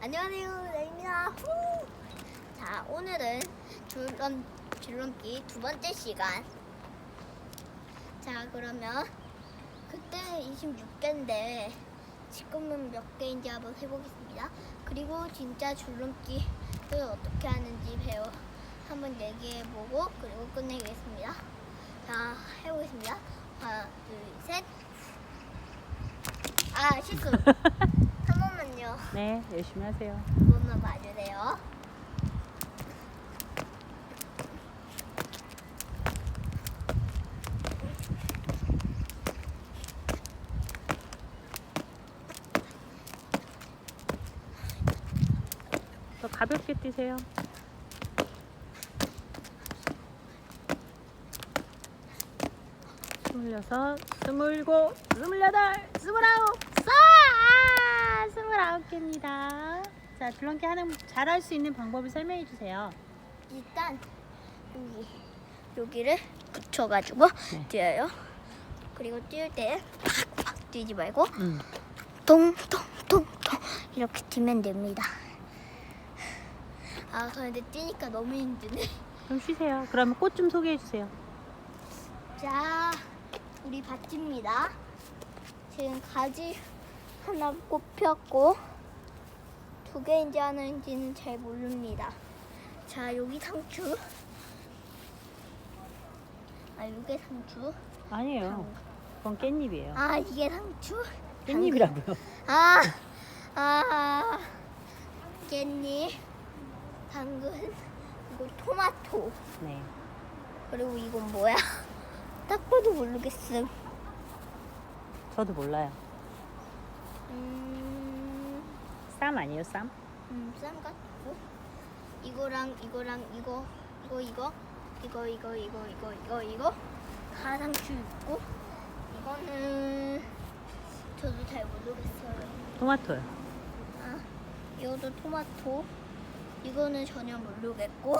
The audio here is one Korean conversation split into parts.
안녕하세요, 나입니다. 후! 자, 오늘은 줄넘, 줄넘기 두 번째 시간. 자, 그러면 그때 26개인데 지금은 몇 개인지 한번 해보겠습니다. 그리고 진짜 줄넘기를 어떻게 하는지 배워 한번 얘기해보고 그리고 끝내겠습니다. 자, 해보겠습니다. 하나, 둘, 셋. 아, 실수. 네, 열심히 하세요. 한 번만 봐주세요. 더 가볍게 뛰세요. 스물여섯, 스물일곱, 스물여덟, 스물아홉, 쏴! 개입니다. 자, 줄넘기 하는 잘할 수 있는 방법을 설명해 주세요. 일단 여기 여기를 붙여가지고 네. 뛰어요. 그리고 뛸 때 팍팍 뛰지 말고 음. 통통통통 이렇게 뛰면 됩니다. 아 그런데 뛰니까 너무 힘드네. 그럼 쉬세요. 그러면 꽃 좀 소개해 주세요. 자, 우리 밭입니다. 지금 가지 하나 꼽혔고 두 개인지 하나인지는 잘 모릅니다. 자, 여기 상추. 아, 이게 상추. 아니에요. 그건 깻잎이에요. 아, 이게 상추. 깻잎이라고요. 아, 아, 깻잎, 당근, 그리고 토마토. 네. 그리고 이건 뭐야? 딱 봐도 모르겠음. 저도 몰라요. 음, 쌈 아니에요, 쌈? 음, 쌈 같고 이거랑 이거랑 이거 이거 이거 이거 이거 이거 이거 이거 이거 가상추 있고 이거는 저도 잘 모르겠어요. 토마토요. 아, 이것도 토마토. 이거는 전혀 모르겠고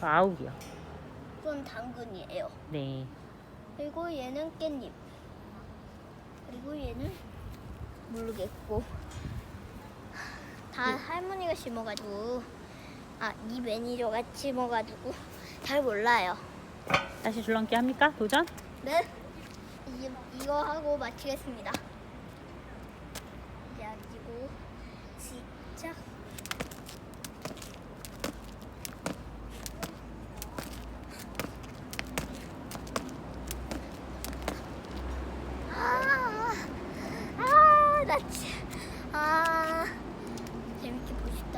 아욱이요. 이건 당근이에요. 네. 그리고 얘는 깻잎. 그리고 얘는 모르겠고. 다 할머니가 심어가지고, 아, 이 매니저가 심어가지고 잘 몰라요. 다시 줄넘기 합니까? 도전? 네? 이, 이거 하고 마치겠습니다. 이제 가지고 시작.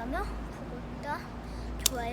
그러면 구독과 좋아요